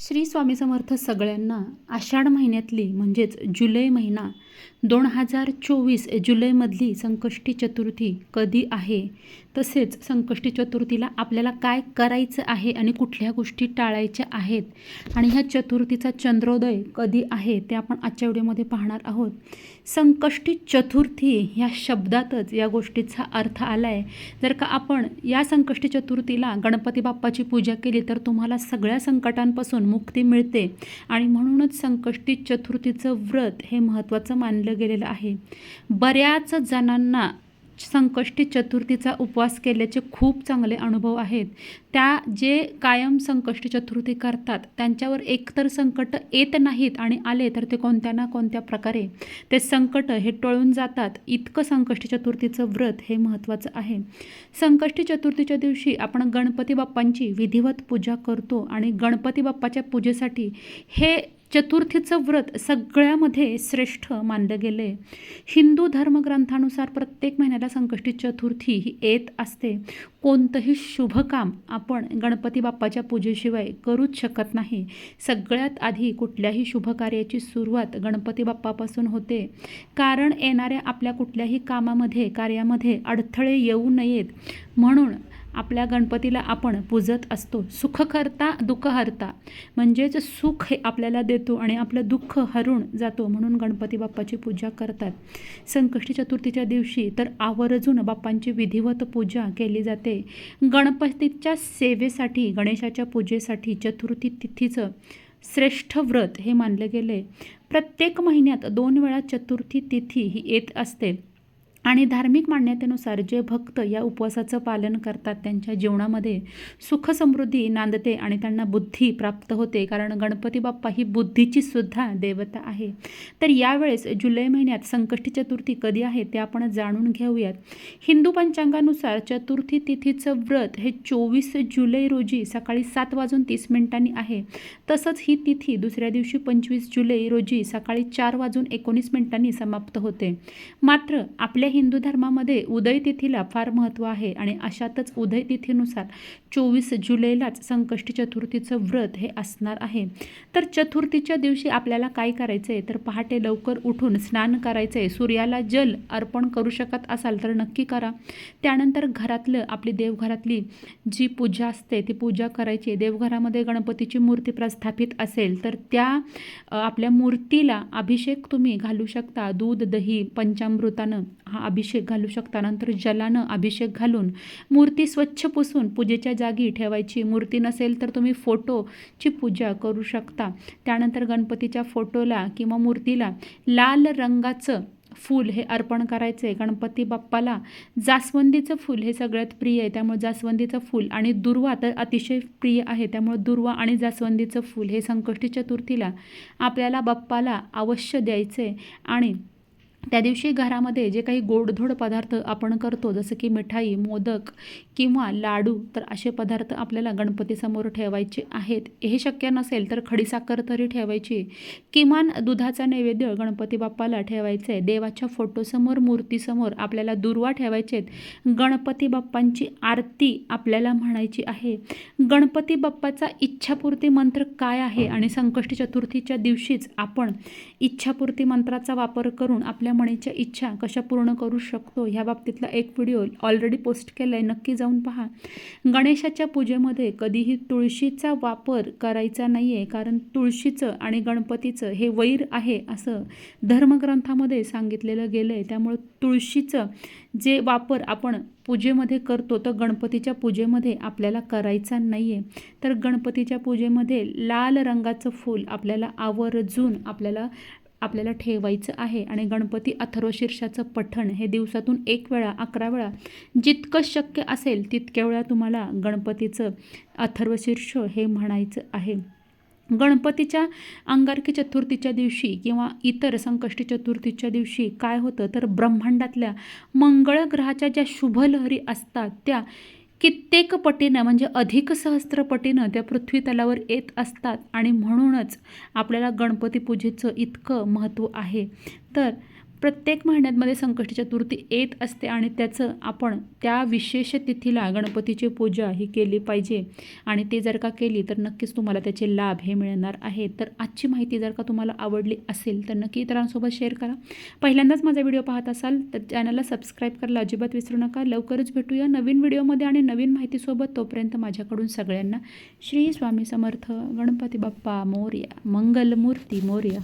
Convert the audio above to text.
श्री स्वामी समर्थ सगळ्यांना आषाढ महिन्यातली म्हणजेच जुलै महिना दोन हजार चोवीस जुलैमधली संकष्टी चतुर्थी कधी आहे? तसेच संकष्टी चतुर्थीला आपल्याला काय करायचं आहे आणि कुठल्या गोष्टी टाळायच्या आहेत आणि ह्या चतुर्थीचा चंद्रोदय कधी आहे ते आपण आजच्या व्हिडिओमध्ये पाहणार आहोत. संकष्टी चतुर्थी ह्या शब्दातच या गोष्टीचा अर्थ आला आहे जर का आपण या संकष्टी चतुर्थीला गणपती बाप्पाची पूजा केली तर तुम्हाला सगळ्या संकटांपासून मुक्ती मिळते आणि म्हणूनच संकष्टी चतुर्थीचं व्रत हे महत्त्वाचं मानलं गेलेलं आहे. बऱ्याच जणांना संकष्टी चतुर्थीचा उपवास केल्याचे खूप चांगले अनुभव आहेत. त्या जे कायम संकष्टी चतुर्थी करतात त्यांच्यावर एकतर संकट येत नाहीत आणि आले तर ते कोणत्या ना कोणत्या प्रकारे. ते संकट हे टळून जातात. इतकं संकष्टी चतुर्थीचं व्रत हे महत्त्वाचं आहे. संकष्टी चतुर्थीच्या दिवशी आपण गणपती बाप्पांची विधिवत पूजा करतो आणि गणपती बाप्पाच्या पूजेसाठी हे चतुर्थीचं व्रत सगळ्यामध्ये श्रेष्ठ मानलं गेलं आहे हिंदू धर्मग्रंथानुसार प्रत्येक महिन्याला संकष्टी चतुर्थी ही येत असते. कोणतंही शुभकाम आपण गणपती बाप्पाच्या पूजेशिवाय करूच शकत नाही. सगळ्यात आधी कुठल्याही शुभकार्याची सुरुवात गणपती बाप्पापासून होते. कारण येणाऱ्या आपल्या कुठल्याही कामामध्ये कार्यामध्ये अडथळे येऊ नयेत. म्हणून आपल्या गणपतीला आपण पूजत असतो. सुखकर्ता दुःखहर्ता. म्हणजेच सुख हे आपल्याला देतो आणि आपलं दुःख हरून जातो म्हणून गणपती बाप्पाची पूजा करतात. संकष्टी चतुर्थीच्या दिवशी तर आवर्जून बाप्पांची विधिवत पूजा केली जाते. गणपतीच्या सेवेसाठी गणेशाच्या पूजेसाठी चतुर्थी तिथीचं श्रेष्ठ व्रत हे मानले गेले. प्रत्येक महिन्यात दोन वेळा चतुर्थी तिथी ही येत असते. आणि धार्मिक मान्यतेनुसार जे भक्त या उपवासाचं पालन करतात त्यांच्या जीवनामध्ये सुख समृद्धी नांदते आणि त्यांना बुद्धी प्राप्त होते. कारण गणपती बाप्पा ही बुद्धीची सुद्धा देवता आहे. तर यावेळेस जुलै महिन्यात संकष्टी चतुर्थी कधी आहे ते आपण जाणून घेऊयात. हिंदू पंचांगानुसार चतुर्थी तिथीचं व्रत हे चोवीस जुलै रोजी सकाळी सात वाजून तीस मिनिटांनी आहे. तसंच ही तिथी दुसऱ्या दिवशी पंचवीस जुलै रोजी सकाळी चार वाजून एकोणीस मिनिटांनी समाप्त होते. मात्र आपल्या हिंदू धर्मामध्ये उदय तिथीला फार महत्त्व आहे आणि अशातच उदय तिथीनुसार चोवीस जुलैलाच संकष्टी चतुर्थीचं व्रत हे असणार आहे. तर चतुर्थीच्या दिवशी आपल्याला काय करायचं आहे तर पहाटे लवकर उठून स्नान करायचं आहे सूर्याला जल अर्पण करू शकत असाल तर नक्की करा. त्यानंतर घरातलं आपली देवघरातली जी पूजा असते ती पूजा करायची. देवघरामध्ये गणपतीची मूर्ती प्रस्थापित असेल तर त्या आपल्या मूर्तीला अभिषेक तुम्ही घालू शकता. दूध दही पंचामृतानं हा अभिषेक घालू शकता नंतर जलानं अभिषेक घालून मूर्ती स्वच्छ पुसून पूजेच्या जागी ठेवायची. मूर्ती नसेल तर तुम्ही फोटोची पूजा करू शकता. त्यानंतर गणपतीच्या फोटोला किंवा मूर्तीला लाल रंगाचं फूल हे अर्पण करायचं आहे गणपती बाप्पाला जास्वंदीचं फूल हे सगळ्यात प्रिय आहे. त्यामुळे जास्वंदीचं फूल आणि दुर्वा तर अतिशय प्रिय आहे. त्यामुळे दुर्वा आणि जास्वंदीचं फूल हे संकष्टी चतुर्थीला आपल्याला बाप्पाला अवश्य द्यायचं आहे आणि त्या दिवशी घरामध्ये जे काही गोडधोड पदार्थ आपण करतो जसं की मिठाई मोदक किंवा लाडू तर असे पदार्थ आपल्याला गणपतीसमोर ठेवायचे आहेत. हे शक्य नसेल तर खडीसाखर तरी ठेवायची. किमान दुधाचा नैवेद्य गणपती बाप्पाला ठेवायचं. आहे देवाच्या फोटोसमोर मूर्तीसमोर आपल्याला दुर्वा ठेवायचे आहेत गणपती बाप्पांची आरती आपल्याला म्हणायची आहे. गणपती बाप्पाचा इच्छापूर्ती मंत्र काय आहे? आणि संकष्टी चतुर्थीच्या दिवशीच आपण इच्छापूर्ती मंत्राचा वापर करून आपल्या मणीच्या इच्छा कशा पूर्ण करू शकतो ह्या बाबतीतला एक व्हिडिओ ऑलरेडी पोस्ट केला आहे नक्की जाऊन पहा. गणेशाच्या पूजेमध्ये कधीही तुळशीचा वापर करायचा नाही आहे कारण तुळशीचं आणि गणपतीचं हे वैर आहे असं धर्मग्रंथामध्ये सांगितलेलं गेलं आहे त्यामुळे तुळशीचं जे वापर आपण पूजेमध्ये करतो तर गणपतीच्या पूजेमध्ये आपल्याला करायचा नाही आहे तर गणपतीच्या पूजेमध्ये लाल रंगाचं फूल आपल्याला आवर्जून आपल्याला आपल्याला ठेवायचं आहे. आणि गणपती अथर्वशीर्षाचं पठण हे दिवसातून एक वेळा अकरा वेळा जितकं शक्य असेल तितक्या वेळा तुम्हाला गणपतीचं अथर्वशीर्ष हे म्हणायचं आहे. गणपतीच्या अंगारकी चतुर्थीच्या दिवशी किंवा इतर संकष्टी चतुर्थीच्या दिवशी काय होतं? तर ब्रह्मांडातल्या मंगळ ग्रहाच्या ज्या शुभलहरी असतात त्या कित्येक पटीनं म्हणजे अधिक सहस्त्र पटीनं त्या पृथ्वी तलावर येत असतात. आणि म्हणूनच आपल्याला गणपती पूजेचं इतकं महत्त्व आहे. तर प्रत्येक महिन्यामध्ये संकष्टी चतुर्थी येत असते आणि त्याचं आपण त्या विशेष तिथीला गणपतीची पूजा ही केली पाहिजे. आणि ते जर का केली तर नक्कीच तुम्हाला त्याचे लाभ हे मिळणार आहेत. तर आजची माहिती जर का तुम्हाला आवडली असेल तर नक्की इतरांसोबत शेअर करा. पहिल्यांदाच माझा व्हिडिओ पाहत असाल तर चॅनलला सबस्क्राईब करायला अजिबात विसरू नका. लवकरच भेटूया नवीन व्हिडिओमध्ये आणि नवीन माहितीसोबत. तोपर्यंत माझ्याकडून सगळ्यांना श्री स्वामी समर्थ गणपती बाप्पा मोर्या मंगलमूर्ती मोर्या.